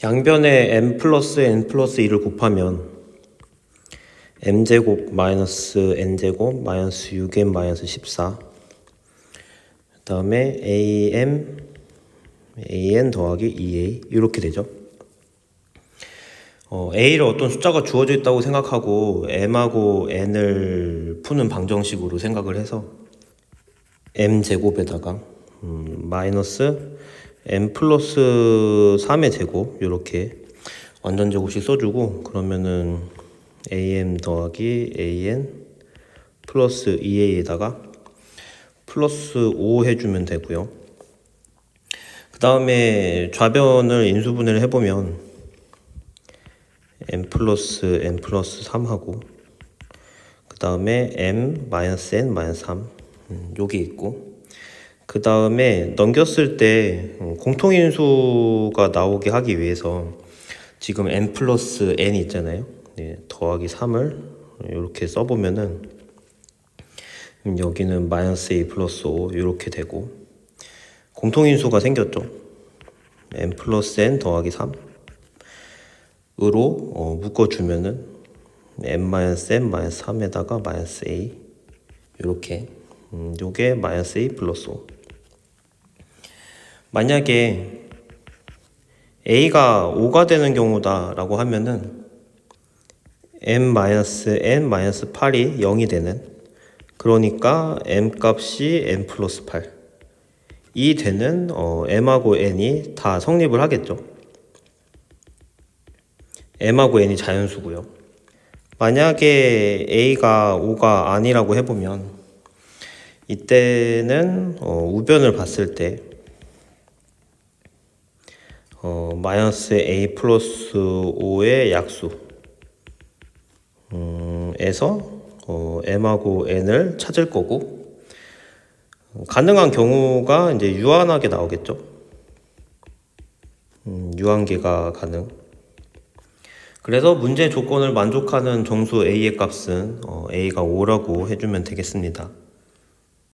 양변에 m 플러스 n 플러스 2를 곱하면 m제곱 마이너스 n제곱 마이너스 6m 마이너스 14 그다음에 am an 더하기 2a 이렇게 되죠. 어, a를 어떤 숫자가 주어져 있다고 생각하고 m하고 n을 푸는 방정식으로 생각을 해서 m 제곱에다가 음, 마이너스 m 플러스 3의 제곱 이렇게 완전 제곱씩 써주고 그러면은 am 더하기 an 플러스 2a에다가 플러스 5 해주면 되고요. 그 다음에 좌변을 인수분해를 해보면 m 플러스 n 플러스 3하고 그 다음에 m 마이너스 n 마이너스 3 음, 여기 있고 그 다음에 넘겼을 때 음, 공통인수가 나오게 하기 위해서 지금 n 플러스 n 있잖아요. 네, 더하기 3을 이렇게 써보면은 음, 여기는 마이너스 a 플러스 5 이렇게 되고 공통인수가 생겼죠. n 플러스 n 더하기 3 으로 어, 묶어주면은 n 마이너스 n 마이너스 3에다가 마이너스 a 이렇게 음, 요게 마이너스 a 플러스 5 만약에 a가 5가 되는 경우다라고 하면은 m 마이너스 n 마이너스 8이 0이 되는 그러니까 m 값이 n 플러스 8이 되는 어, m하고 n이 다 성립을 하겠죠. m하고 n이 자연수고요. 만약에 a가 5가 아니라고 해보면 이때는 어, 우변을 봤을 때 어, 마이너스 a 플러스 5의 약수 음, 에서 어, m하고 n을 찾을 거고 가능한 경우가 이제 유한하게 나오겠죠. 음, 유한계가 가능. 그래서 문제 조건을 만족하는 정수 a의 값은 어, a가 5라고 해주면 되겠습니다.